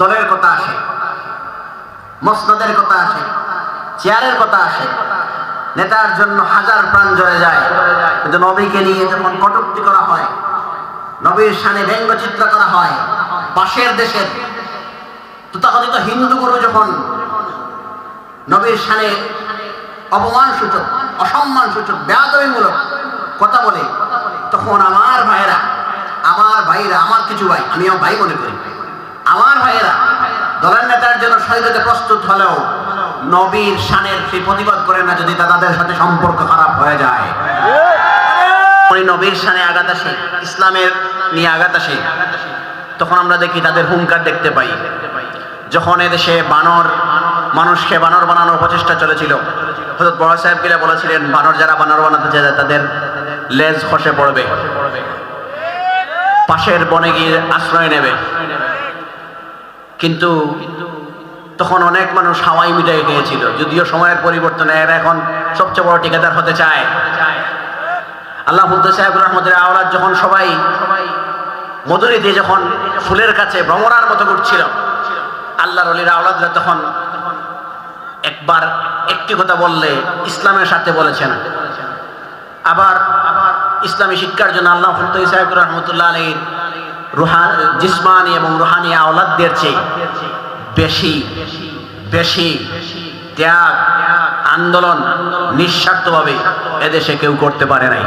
দলের কথা আসে, মসনদের কথা আসে, চেয়ারের কথা আসে। নেতার জন্য হাজার প্রাণ জ্বলে যায়। কিন্তু নবীকে নিয়ে যখন কটুক্তি করা হয়, নবীর সানে ব্যঙ্গচিত্র করা হয়, পাশের দেশের, তথাকথিত হিন্দু গুরু যখন নবীর সানে অপমান সূচক, অসম্মান সূচক, বেয়াদবিমূলক কথা বলে, তখন আমার ভাইয়েরা, আমার ভাইরা, আমার কিছু ভাই আমিও ভাই মনে করি। আমার ভাইয়েরা, দলের নেতার জন্য শহীদ প্রস্তুত হলেও নবীর শানের সেই প্রতিবাদ করে না যদি তাদের সাথে সম্পর্ক খারাপ হয়ে যায়। ওই নবীর শানে আঘাত আসে, ইসলামের নিয়ে আঘাত আসে। তখন আমরা দেখি তাদের হুঙ্কার দেখতে পাই। যখন এদেশে বানর, মানুষকে বানর বানানোর প্রচেষ্টা চলেছিল হজরত বড় সাহেব গিলে বলেছিলেন, বানর যারা বানর বানাতে চায় তাদের লেজ খসে পড়বে। পাশের বনে গিয়ে আশ্রয় নেবে। কিন্তু তখন অনেক মানুষ হাওয়াই মিটাই গিয়েছিল। যদিও সময়ের পরিবর্তনে এরা এখন সবচেয়ে বড় ঠিকাদার হতে চায়। আল্লাহ সাহেব রহমতের আওলাদ যখন সবাই মধুরি দিয়ে যখন ফুলের কাছে ভ্রমণার মতো ঘুরছিল, আল্লাহর অলির আওলাদরা তখন একবার একটি কথা বললে ইসলামের সাথে বলেছেন। আবার ইসলামী শিক্ষার জন্য আল্লাহ সাহেব রহমতুল্লাহ আলীর রুহান, জিসমানি এবং রুহানি আওলাদদের চেয়ে বেশি বেশি ত্যাগ, আন্দোলন নিঃস্বার্থভাবে এদেশে কেউ করতে পারে নাই।